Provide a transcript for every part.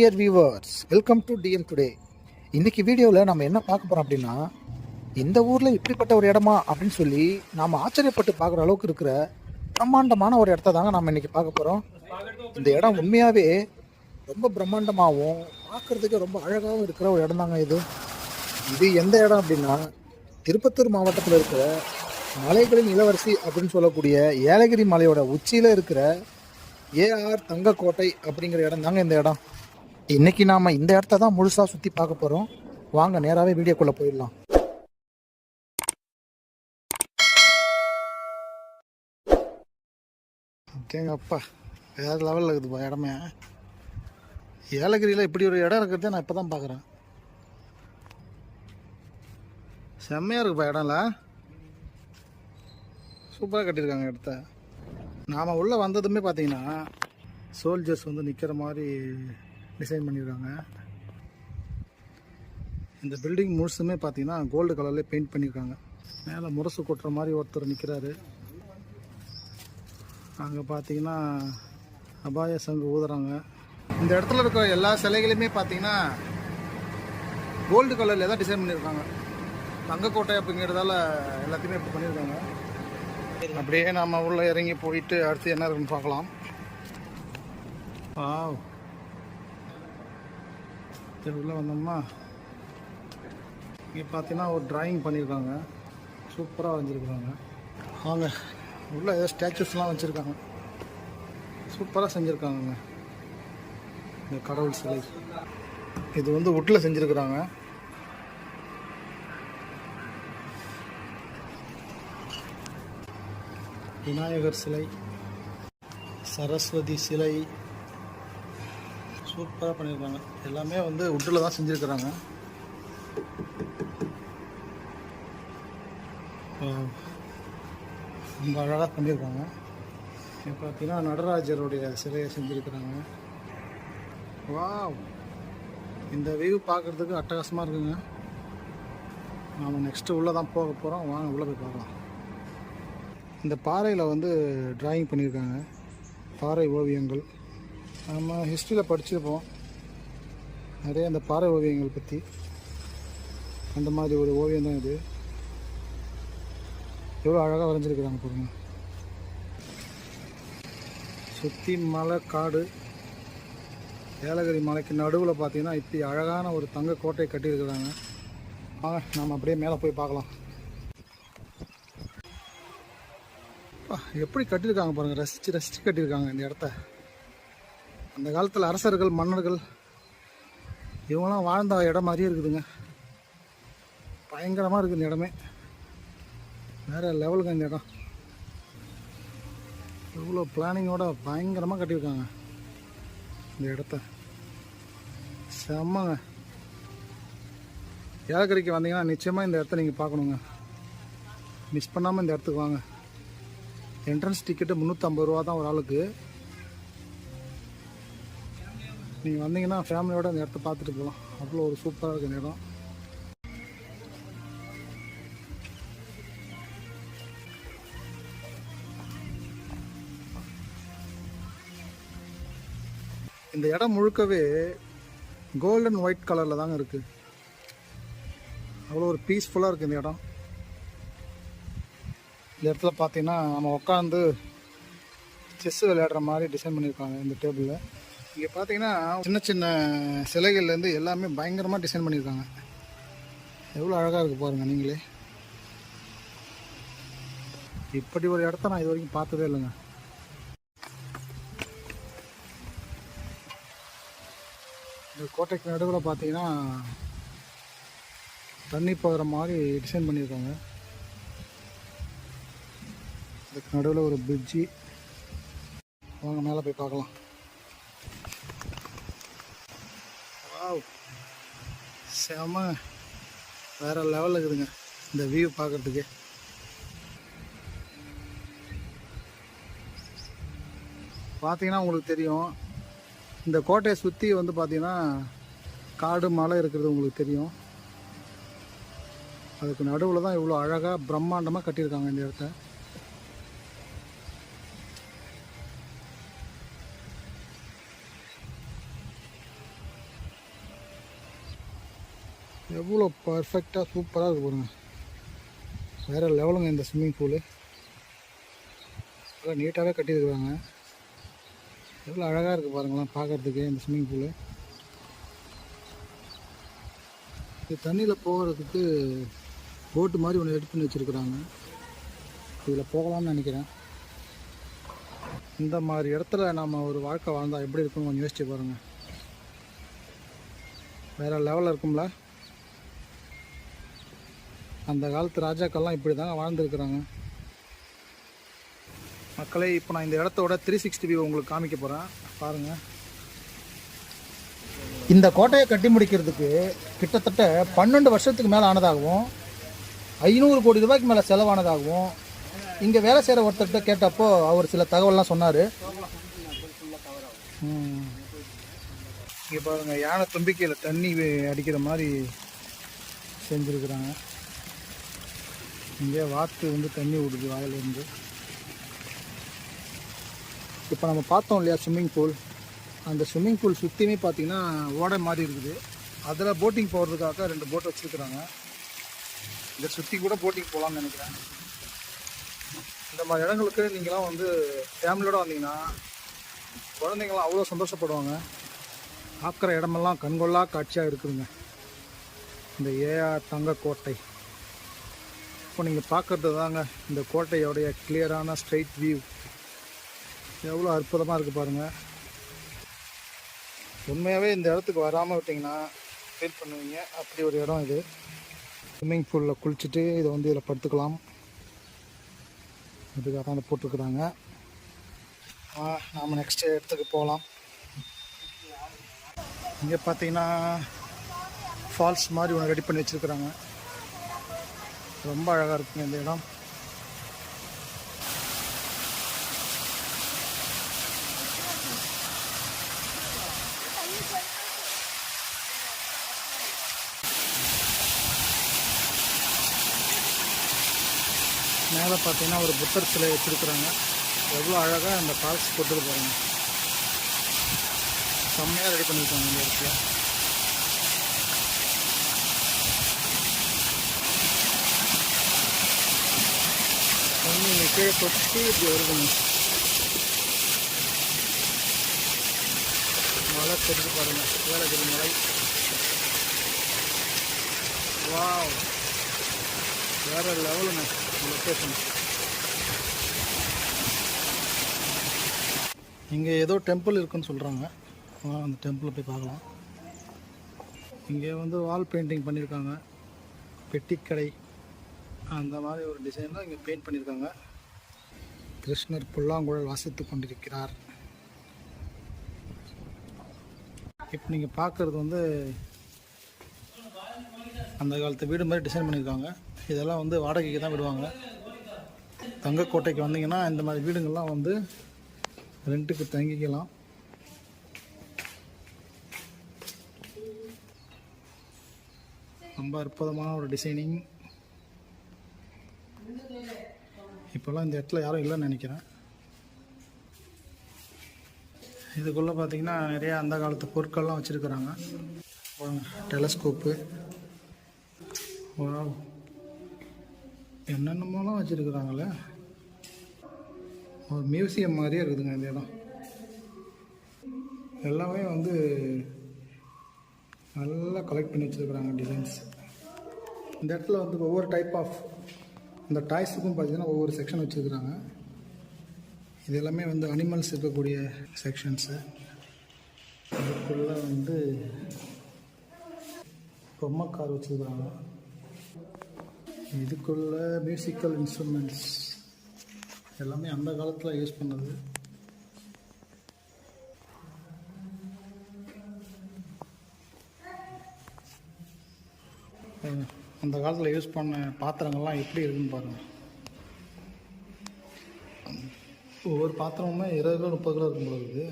Dear viewers welcome to TM today இன்றைக்கி வீடியோவில் நம்ம என்ன பார்க்க போகிறோம் அப்படின்னா இந்த ஊரில் இப்படிப்பட்ட ஒரு இடமா அப்படின்னு சொல்லி நாம் ஆச்சரியப்பட்டு பார்க்குற அளவுக்கு இருக்கிற பிரம்மாண்டமான ஒரு இடத்த தாங்க நம்ம இன்றைக்கி பார்க்க போகிறோம் இந்த இடம் உண்மையாகவே ரொம்ப பிரம்மாண்டமாகவும் பார்க்குறதுக்கு ரொம்ப அழகாகவும் இருக்கிற ஒரு இடம் தாங்க இது. இது எந்த இடம் அப்படின்னா திருப்பத்தூர் மாவட்டத்தில் இருக்கிற மலைகளின் இளவரசி அப்படின்னு சொல்லக்கூடிய ஏலகிரி மலையோட உச்சியில் இருக்கிற ஏஆர் தங்கக்கோட்டை அப்படிங்கிற இடம் தாங்க இந்த இடம். இன்னைக்கு நாம இந்த இடத்த தான் முழுசா சுத்தி பார்க்க போறோம். வாங்க நேராவே வீடியோக்குள்ள போயிடலாம். அப்பா வேற லெவலில் இருக்குதுப்பா இடமே. ஏலகிரியில் இப்படி ஒரு இடம் இருக்கிறதே நான் இப்போ தான் பார்க்குறேன் செம்மையாக இருக்குப்பா இடம்ல. சூப்பராக கட்டியிருக்காங்க இடத்த. நாம் உள்ளே வந்ததுமே பார்த்தீங்கன்னா சோல்ஜர்ஸ் வந்து நிற்கிற மாதிரி டிசைன் பண்ணியிருக்காங்க இந்த பில்டிங் முழுசுமே பார்த்தீங்கன்னா கோல்டு கலர்லேயே பெயிண்ட் பண்ணியிருக்காங்க மேலே முரசு கொட்டுற மாதிரி ஒருத்தர் நிற்கிறாரு அங்கே பார்த்தீங்கன்னா அபாய சங்கு ஊதுறாங்க. இந்த இடத்துல இருக்கிற எல்லா சிலைகளுமே பார்த்தீங்கன்னா கோல்டு கலரில் தான் டிசைன் பண்ணியிருக்காங்க தங்கக்கோட்டை அப்படிங்கிறதால எல்லாத்தையுமே இப்படி பண்ணியிருக்காங்க அப்படியே நம்ம உள்ளே இறங்கி போயிட்டு அடுத்து என்ன இருக்குன்னு பார்க்கலாம். ஆ சரி வந்தோம்னா இங்கே பார்த்தீங்கன்னா ஒரு ட்ராயிங் பண்ணியிருக்காங்க சூப்பராக வரைஞ்சிருக்காங்க. அவங்க உள்ள ஏதோ ஸ்டாச்சுஸ்லாம் வச்சுருக்காங்க. சூப்பராக செஞ்சுருக்காங்கங்க. இந்த கடவுள் சிலை. இது வந்து உட்டில் செஞ்சுருக்குறாங்க. விநாயகர் சிலை சரஸ்வதி சிலை சூப்பராக பண்ணியிருக்காங்க எல்லாமே வந்து உட்டில் தான் செஞ்சுருக்கிறாங்க. ரொம்ப அழகாக பண்ணியிருக்காங்க இப்போ பார்த்தீங்கன்னா நடராஜருடைய சிலையை செஞ்சுருக்கிறாங்க. வா இந்த வியூ பார்க்குறதுக்கு அட்டகாசமாக இருக்குங்க. நாம் நெக்ஸ்ட்டு உள்ளே தான் போக போகிறோம் வாங்க உள்ளே போய் பார்க்கலாம். இந்த பாறையில் வந்து ட்ராயிங் பண்ணியிருக்காங்க பாறை ஓவியங்கள். நம்ம ஹிஸ்ட்ரியில் படிச்சிருப்போம். நிறைய அந்த பாறை ஓவியங்கள் பற்றி அந்த மாதிரி ஒரு ஓவியம் தான் இது. எவ்வளோ அழகாக வரைஞ்சிருக்கிறாங்க பாருங்க. சுற்றி மலை காடு ஏலகிரி மலைக்கு நடுவில் பார்த்தீங்கன்னா இப்படி அழகான ஒரு தங்க கோட்டை கட்டியிருக்கிறாங்க. வாங்க நம்ம அப்படியே மேலே போய் பார்க்கலாம். அப்பா, எப்படி கட்டியிருக்காங்க பாருங்கள் ரசித்து ரசித்து கட்டியிருக்காங்க இந்த இடத்த. அந்த காலத்தில் அரசர்கள் மன்னர்கள் இவங்களாம் வாழ்ந்த இடம் மாதிரியே இருக்குதுங்க. பயங்கரமாக இருக்குது இந்த இடமே. வேறு லெவலுக்கு இந்த இடம். இவ்வளோ பிளானிங்கோட பயங்கரமாக கட்டியிருக்காங்க இந்த இடத்த. செம்மங்க. ஏலக்கரைக்கு வந்தீங்கன்னா நிச்சயமாக இந்த இடத்த நீங்கள் பார்க்கணுங்க. மிஸ் பண்ணாமல் இந்த இடத்துக்கு வாங்க. என்ட்ரன்ஸ் டிக்கெட்டு முந்நூற்றம்பது ரூபா தான் ஒரு ஆளுக்கு. நீங்கள் வந்தீங்கன்னா ஃபேமிலியோட இந்த இடத்த பார்த்துட்டு போகலாம் அவ்வளோ ஒரு சூப்பராக இருக்குது இந்த இடம். இந்த இடம் முழுக்கவே கோல்டன் ஒயிட் கலரில் தாங்க இருக்குது அவ்வளோ ஒரு பீஸ்ஃபுல்லாக இருக்குது இந்த இடம். இந்த இடத்துல பார்த்தீங்கன்னா நம்ம உட்காந்து செஸ் விளையாடுற மாதிரி டிசைன் பண்ணியிருக்காங்க இந்த டேபிளில் இங்கே பார்த்தீங்கன்னா சின்ன சின்ன சிலைகள்லேருந்து எல்லாமே பயங்கரமாக டிசைன் பண்ணியிருக்காங்க. எவ்வளோ அழகாக இருக்குது பாருங்கள் நீங்களே. இப்படி ஒரு இடத்த நான் இது வரைக்கும் பார்த்ததே இல்லைங்க. இந்த கோட்டைக்கு நடுவில் பார்த்தீங்கன்னா தண்ணி போகிற மாதிரி டிசைன் பண்ணியிருக்காங்க. இதுக்கு நடுவில் ஒரு பிரிட்ஜி வாங்க மேலே போய் பார்க்கலாம். வாவ் செம வேற லெவலில் இருக்குதுங்க இந்த வியூ பார்க்கறதுக்கு. பார்த்தீங்கன்னா உங்களுக்கு தெரியும் இந்த கோட்டையை சுற்றி வந்து பார்த்தீங்கன்னா காடு மலை இருக்கிறது உங்களுக்கு தெரியும். அதுக்கு நடுவில் தான் இவ்வளோ அழகாக பிரம்மாண்டமாக கட்டியிருக்காங்க இந்த இடத்த. எவ்வளோ பர்ஃபெக்டாக சூப்பராக இருக்கு பாருங்க. வேறு லெவலுங்க இந்த ஸ்விம்மிங் பூலு நல்லா நீட்டாகவே கட்டியிருக்கிறாங்க. எவ்வளோ அழகாக இருக்குது பாருங்களேன் பார்க்குறதுக்கு இந்த ஸ்விம்மிங் பூலு இது தண்ணியில் போகிறதுக்கு போட்டு மாதிரி ஒன்று எடுத்து பண்ணி வச்சுருக்குறாங்க. இதில் போகலாம்னு நினைக்கிறேன். இந்த மாதிரி இடத்துல நம்ம ஒரு வாழ்க்கை வாழ்ந்தால் எப்படி இருக்கும்னு கொஞ்சம் யோசிச்சு பாருங்கள் வேறு லெவலில் இருக்கும்ல. அந்த காலத்து ராஜாக்கள்லாம் இப்படி தாங்க வாழ்ந்துருக்குறாங்க. மக்களே இப்போ நான் இந்த இடத்தோட த்ரீ சிக்ஸ்டி வியூ உங்களுக்கு காமிக்க போகிறேன் பாருங்கள் இந்த கோட்டையை கட்டி முடிக்கிறதுக்கு கிட்டத்தட்ட பன்னெண்டு வருஷத்துக்கு மேலே ஆனதாகவும் ஐநூறு கோடி ரூபாய்க்கு மேலே செலவானதாகவும் இங்கே வேலை செய்கிற ஒருத்தர்கிட்ட கேட்டப்போ அவர் சில தகவல்லாம் சொன்னார். இங்கே பாருங்கள் யானை தும்பிக்கையில் தண்ணி அடிக்கிற மாதிரி செஞ்சுருக்குறாங்க. இங்கே வாத்து வந்து தண்ணி விடுது வாயிலேருந்து. இப்போ நம்ம பார்த்தோம் இல்லையா ஸ்விம்மிங் பூல்? அந்த ஸ்விம்மிங் பூல் சுற்றியுமே பார்த்தீங்கன்னா ஓடை மாதிரி இருக்குது. அதில் போட்டிங் போகிறதுக்காக ரெண்டு போட் வச்சுருக்குறாங்க. இதை சுற்றி கூட போட்டிங் போகலாம்னு நினைக்கிறேன். இந்த மாதிரி இடங்களுக்கு நீங்களாம் வந்து ஃபேமிலியோடு வந்தீங்கன்னா குழந்தைங்களாம் அவ்வளோ சந்தோஷப்படுவாங்க. பார்க்குற இடமெல்லாம் கண்கொள்ளா காட்சியாக இருக்குதுங்க. இந்த ஏஆர் தங்க கோட்டை இப்போ நீங்கள் பார்க்குறது தாங்க இந்த கோட்டையோடைய கிளியரான ஸ்ட்ரைட் வியூ எவ்வளோ அற்புதமாக இருக்குது பாருங்கள் உண்மையாகவே இந்த இடத்துக்கு வராமல் விட்டிங்கன்னா ஃபீல் பண்ணுவீங்க. அப்படி ஒரு இடம் இது. ஸ்விம்மிங் பூலில் குளிச்சுட்டு இதை வந்து இதில் படுத்துக்கலாம். இதுக்காக தான் போட்டிருக்குறாங்க. நாம் நெக்ஸ்ட் இடத்துக்கு போகலாம். இங்கே பார்த்தீங்கன்னா ஃபால்ஸ் மாதிரி ஒன்று ரெடி பண்ணி வச்சுருக்குறாங்க. ரொம்ப அழகாக இருக்குங்க இந்த இடம். மேலே பார்த்தீங்கன்னா ஒரு புத்தர் சிலை வச்சுருக்குறாங்க. எவ்வளோ அழகாக அந்த ஃபால்ஸ் போட்டுட்டு போகிறாங்க செம்மையாக ரெடி பண்ணியிருக்காங்க இந்த இடத்துல. தண்ணி இங்க கீழே தொட்டி இப்படி வருதுங்க. மலை தெரிஞ்சு பாருங்கள் ஏலகிரி மலை வாவ் வேற லெவலுங்க லொக்கேஷன் இங்கே ஏதோ டெம்பிள் இருக்குன்னு சொல்கிறாங்க அந்த டெம்பிளை போய் பார்க்கலாம். இங்கே வந்து வால் பெயிண்டிங் பண்ணியிருக்காங்க. பெட்டிக்கடை. அந்த மாதிரி ஒரு டிசைனில் இங்கே பெயிண்ட் பண்ணியிருக்காங்க கிருஷ்ணர் புல்லாங்குழல் வாசித்து கொண்டிருக்கிறார். இப்போ நீங்கள் பார்க்குறது வந்து அந்த காலத்து வீடு மாதிரி டிசைன் பண்ணியிருக்காங்க இதெல்லாம் வந்து வாடகைக்கு தான் விடுவாங்க. தங்கக்கோட்டைக்கு வந்தீங்கன்னா இந்த மாதிரி வீடுங்கள்லாம் வந்து ரெண்ட்டுக்கு தங்கிக்கலாம். ரொம்ப அற்புதமான ஒரு டிசைனிங் இப்போல்லாம் இந்த இடத்துல யாரும் இல்லைன்னு நினைக்கிறேன். இதுக்குள்ளே பார்த்தீங்கன்னா நிறையா அந்த காலத்து பொருட்கள்லாம் வச்சுருக்குறாங்க. டெலஸ்கோப்பு வாவ் என்னென்னமோலாம் வச்சுருக்குறாங்களே. ஒரு மியூசியம் மாதிரியே இருக்குதுங்க இந்த இடம். எல்லாமே வந்து நல்லா கலெக்ட் பண்ணி வச்சுருக்குறாங்க டிசைன்ஸ் இந்த இடத்துல வந்து ஒவ்வொரு டைப் ஆஃப் இந்த டாய்ஸுக்கும் பார்த்தீங்கன்னா ஒவ்வொரு செக்ஷன் வச்சுருக்குறாங்க. இது எல்லாமே வந்து அனிமல்ஸ் இருக்கக்கூடிய செக்ஷன்ஸு இதுக்குள்ளே வந்து பொம்மை கார் வச்சுருக்குறாங்க. இதுக்குள்ள மியூசிக்கல் இன்ஸ்ட்ருமெண்ட்ஸ் எல்லாமே அந்த காலத்தில் யூஸ் பண்ணது. அஹ் அந்த காலத்தில் யூஸ் பண்ண பாத்திரங்கள்லாம் எப்படி இருக்குன்னு பாருங்கள் ஒவ்வொரு பாத்திரமுமே இருபது கிலோ முப்பது கிலோ இருக்கும் போல இருக்குது.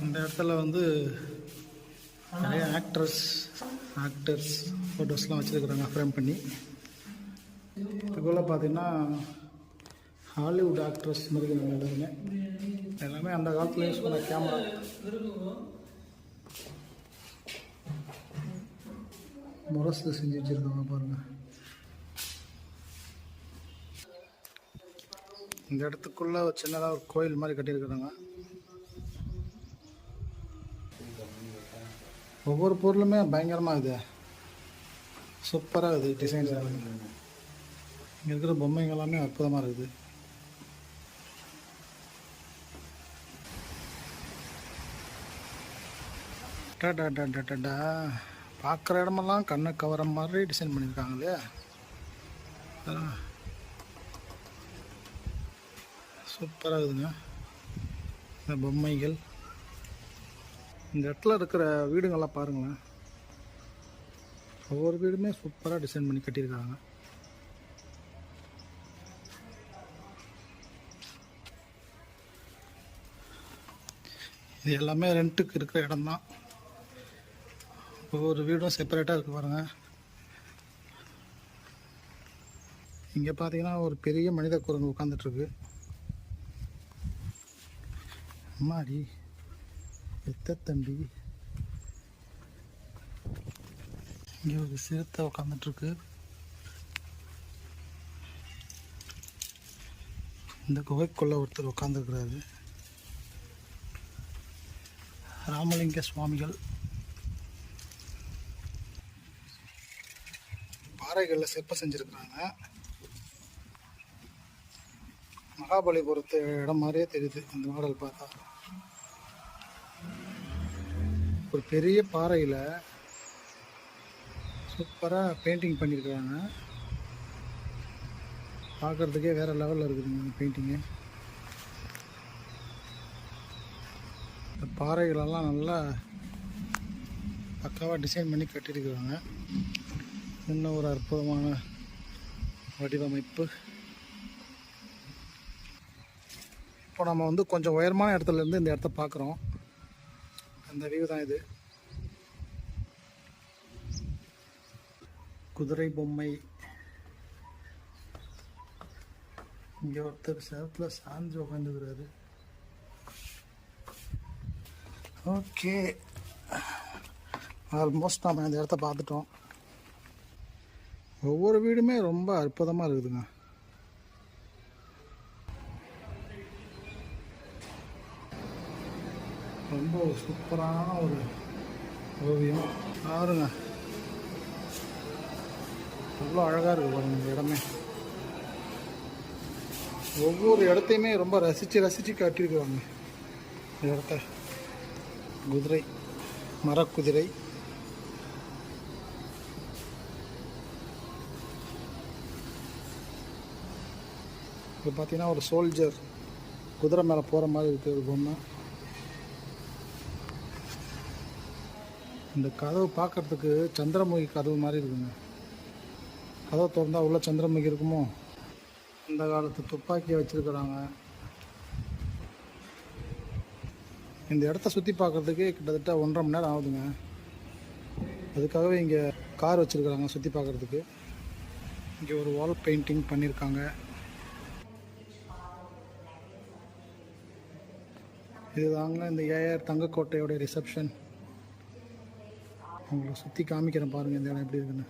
அந்த இடத்துல வந்து நிறைய ஆக்ட்ரஸ் ஆக்டர்ஸ் ஃபோட்டோஸ்லாம் வச்சுருக்குறாங்க ஃப்ரேம் பண்ணி. இதுக்குள்ள பார்த்தீங்கன்னா ஹாலிவுட் ஆக்ட்ரஸ் மாதிரி எல்லாருமே எல்லாமே. அந்த காலத்தில் யூஸ் பண்ண கேமரா முரசு செஞ்சு வச்சுருக்காங்க பாருங்கள் இந்த இடத்துக்குள்ள ஒரு சின்னதாக ஒரு கோயில் மாதிரி கட்டியிருக்கிறாங்க. ஒவ்வொரு பொருளுமே பயங்கரமாக இது சூப்பராக இது டிசைன்ஸ் இங்கே இருக்கிற பொம்மைங்க எல்லாமே அற்புதமாக இருக்குது. டா. பார்க்குற இடமெல்லாம் கண்ணை கவர மாதிரி டிசைன் பண்ணியிருக்காங்களே. சூப்பராக இருக்குதுங்க. இந்த பொம்மைகள். இந்த இடத்துல இருக்கிற வீடுங்கள்லாம் பாருங்களேன். ஒவ்வொரு வீடுமே சூப்பராக டிசைன் பண்ணி கட்டியிருக்காங்க. இது எல்லாமே ரெண்ட்டுக்கு இருக்கிற இடம்தான். ஒவ்வொரு வீடும் செப்பரேட்டாக இருக்குது பாருங்கள் இங்கே பார்த்தீங்கன்னா ஒரு பெரிய மனித குரங்கு உட்காந்துட்ருக்கு அம்மாடி எத்த தம்பி. இங்கே ஒரு சிறுத்தை உட்காந்துட்ருக்கு இந்த குகைக்குள்ளே ஒருத்தர் உட்காந்துருக்கிறாரு ராமலிங்க சுவாமிகள். பாறைகளில் சிற்பம் செஞ்சுருக்குறாங்க. மகாபலிபுரத்து இடம் மாதிரியே தெரியுது இந்த மாடல் பார்த்தா. ஒரு பெரிய பாறையில் சூப்பராக பெயிண்டிங் பண்ணியிருக்கிறாங்க பார்க்குறதுக்கே வேறு லெவலில் இருக்குதுங்க அந்த பெயிண்டிங்கு இந்த பாறைகளெல்லாம் நல்லா பக்காவாக டிசைன் பண்ணி கட்டியிருக்கிறாங்க. இன்னும் ஒரு அற்புதமான வடிவமைப்பு. இப்போ நம்ம வந்து கொஞ்சம் உயரமான இடத்துலேருந்து இந்த இடத்த பார்க்குறோம். அந்த வியூ தான் இது. குதிரை பொம்மை. இங்கே ஒருத்தர் சேரத்தில் சாஞ்சு உட்காந்துக்கிறாரு ஓகே ஆல்மோஸ்ட் நம்ம இந்த இடத்த பார்த்துட்டோம். ஒவ்வொரு வீடுமே ரொம்ப அற்புதமாக இருக்குதுங்க. ரொம்ப ஒரு சூப்பரான ஒரு ஓவியம். பாருங்க. அவ்வளோ அழகாக இருக்குது பாருங்க இந்த இடமே. ஒவ்வொரு இடத்தையுமே ரொம்ப ரசித்து ரசித்து காட்டியிருக்கிறாங்க. இந்த இடத்த. குதிரை. மரக்குதிரை. இது பார்த்தீங்கன்னா ஒரு சோல்ஜர் குதிரை மேலே போகிற மாதிரி இருக்குது ஒரு பொம்மை. இந்த கதவு பார்க்கறதுக்கு சந்திரமுகி கதவு மாதிரி இருக்குங்க. கதவு திறந்தா உள்ள சந்திரமுகி இருக்குமோ? அந்த காலத்து துப்பாக்கியை வச்சுருக்குறாங்க. இந்த இடத்த சுற்றி பார்க்கறதுக்கு கிட்டத்தட்ட ஒன்றரை மணி நேரம் ஆகுதுங்க. அதுக்காகவே இங்கே கார் வச்சுருக்குறாங்க சுற்றி பார்க்குறதுக்கு. இங்கே ஒரு வால் பெயிண்டிங் பண்ணியிருக்காங்க இதுதாங்க இந்த ஏஆர் தங்கக்கோட்டையோடைய ரிசப்ஷன் உங்களை சுற்றி காமிக்கிறேன் பாருங்கள் இந்த இடம் எப்படி இருக்குன்னு.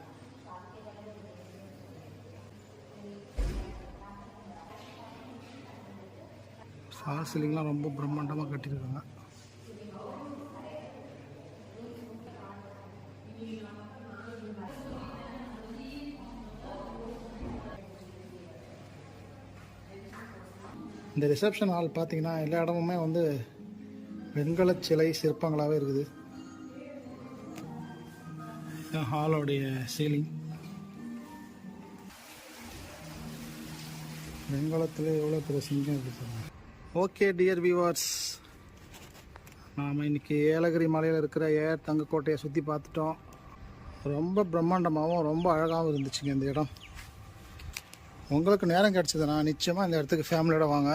ஃபால் சீலிங்லாம் ரொம்ப பிரம்மாண்டமாக கட்டியிருக்காங்க. இந்த ரிசப்ஷன் ஹால் பார்த்தீங்கன்னா எல்லா இடமுமே வந்து வெண்கல சிலை சிற்பங்களாகவே இருக்குது. ஹாலோடைய சீலிங் வெண்கலத்தில் எவ்வளோ பெரிய சிங்கம் இருக்குது ஓகே டியர் வியூவர்ஸ் நாம் இன்றைக்கி ஏலகிரி மலையில் இருக்கிற ஏர் தங்கக்கோட்டையை சுற்றி பார்த்துட்டோம். ரொம்ப பிரம்மாண்டமாகவும் ரொம்ப அழகாகவும் இருந்துச்சுங்க இந்த இடம். உங்களுக்கு நேரம் கிடச்சிதுண்ணா நிச்சயமாக இந்த இடத்துக்கு ஃபேமிலியோட வாங்க.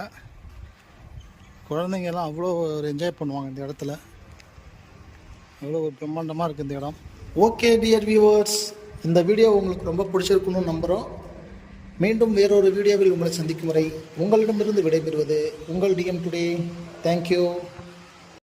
குழந்தைங்கெல்லாம் அவ்வளோ ஒரு என்ஜாய் பண்ணுவாங்க இந்த இடத்துல. அவ்வளோ ஒரு பிரம்மாண்டமாக இருக்குது இந்த இடம். ஓகே டியர் வியூவர்ஸ் இந்த வீடியோ உங்களுக்கு ரொம்ப பிடிச்சிருக்குன்னு நம்புகிறோம் மீண்டும் வேறொரு வீடியோவில் உங்களை சந்திக்கும் வரை உங்களிடமிருந்து விடைபெறுவது உங்கள் டிஎம் டுடே தேங்க்யூ